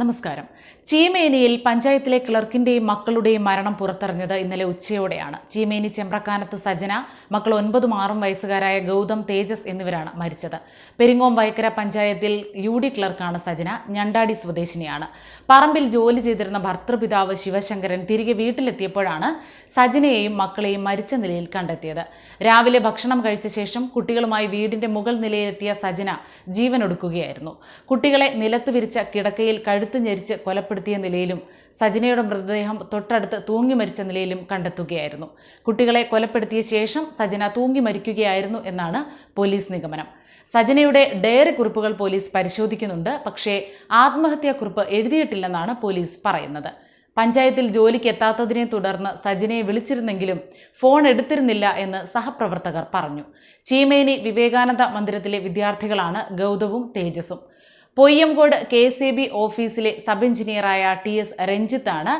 നമസ്കാരം. ചീമേനിയിൽ പഞ്ചായത്തിലെ ക്ലർക്കിന്റെയും മക്കളുടെയും മരണം പുറത്തറിഞ്ഞത് ഇന്നലെ ഉച്ചയോടെയാണ്. ചീമേനി ചെമ്പ്രക്കാനത്ത് സജന മക്കൾ ഒൻപതും ആറും വയസ്സുകാരായ ഗൗതം തേജസ് എന്നിവരാണ് മരിച്ചത്. പെരിങ്ങോം വയക്കര പഞ്ചായത്തിൽ യു ഡി ക്ലർക്കാണ് സജന ഞണ്ടാടി സ്വദേശിനിയാണ്. പറമ്പിൽ ജോലി ചെയ്തിരുന്ന ഭർത്തൃപിതാവ് ശിവശങ്കരൻ തിരികെ വീട്ടിലെത്തിയപ്പോഴാണ് സജനയെയും മക്കളെയും മരിച്ച നിലയിൽ കണ്ടെത്തിയത്. രാവിലെ ഭക്ഷണം കഴിച്ച ശേഷം കുട്ടികളുമായി വീടിന്റെ മുകൾ നിലയിലെത്തിയ സജന ജീവനൊടുക്കുകയായിരുന്നു. കുട്ടികളെ നിലത്തു വിരിച്ച കിടക്കയിൽ കഴുത്ത് ഞെരിച്ച് കൊലപ്പെടുത്തിയ നിലയിലും സജനയുടെ മൃതദേഹം തൊട്ടടുത്ത് തൂങ്ങി മരിച്ച നിലയിലും കണ്ടെത്തുകയായിരുന്നു. കുട്ടികളെ കൊലപ്പെടുത്തിയ ശേഷം സജന തൂങ്ങി മരിക്കുകയായിരുന്നു എന്നാണ് പോലീസ് നിഗമനം. സജനയുടെ ഡയറി കുറിപ്പുകൾ പോലീസ് പരിശോധിക്കുന്നുണ്ട്. പക്ഷേ ആത്മഹത്യാക്കുറിപ്പ് എഴുതിയിട്ടില്ലെന്നാണ് പോലീസ് പറയുന്നത്. പഞ്ചായത്തിൽ ജോലിക്ക് എത്താത്തതിനെ തുടർന്ന് സജിനയെ വിളിച്ചിരുന്നെങ്കിലും ഫോൺ എടുത്തിരുന്നില്ല എന്ന് സഹപ്രവർത്തകർ പറഞ്ഞു. ചീമേനി വിവേകാനന്ദ മന്ദിരത്തിലെ വിദ്യാർത്ഥികളാണ് ഗൗതവും തേജസും പൊയ്യംകോട് കെ സി ബി ഓഫീസിലെ സബ് എഞ്ചിനീയറായ ടി എസ് രഞ്ജിത്താണ്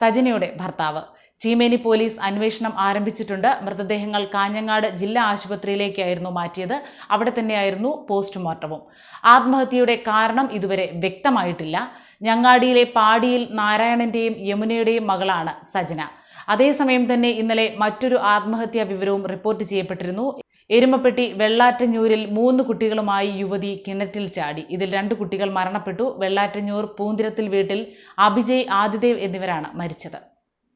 സജനയുടെ ഭർത്താവ്. ചീമേനി പോലീസ് അന്വേഷണം ആരംഭിച്ചിട്ടുണ്ട്. മൃതദേഹങ്ങൾ കാഞ്ഞങ്ങാട് ജില്ലാ ആശുപത്രിയിലേക്കായിരുന്നു മാറ്റിയത്. അവിടെ തന്നെയായിരുന്നു പോസ്റ്റ്മോർട്ടവും. ആത്മഹത്യയുടെ കാരണം ഇതുവരെ വ്യക്തമായിട്ടില്ല. ഞങ്ങാടിയിലെ പാടിയിൽ നാരായണന്റെയും യമുനയുടെയും മകളാണ് സജന. അതേസമയം തന്നെ ഇന്നലെ മറ്റൊരു ആത്മഹത്യാ വിവരവും റിപ്പോർട്ട് ചെയ്യപ്പെട്ടിരുന്നു. എരുമപ്പെട്ടി വെള്ളാറ്റഞ്ഞൂരിൽ മൂന്ന് കുട്ടികളുമായി യുവതി കിണറ്റിൽ ചാടി. ഇതിൽ രണ്ട് കുട്ടികൾ മരണപ്പെട്ടു. വെള്ളാറ്റഞ്ഞൂർ പൂന്തിരത്തിൽ വീട്ടിൽ അഭിജയ് ആദിദേവ് എന്നിവരാണ് മരിച്ചത്.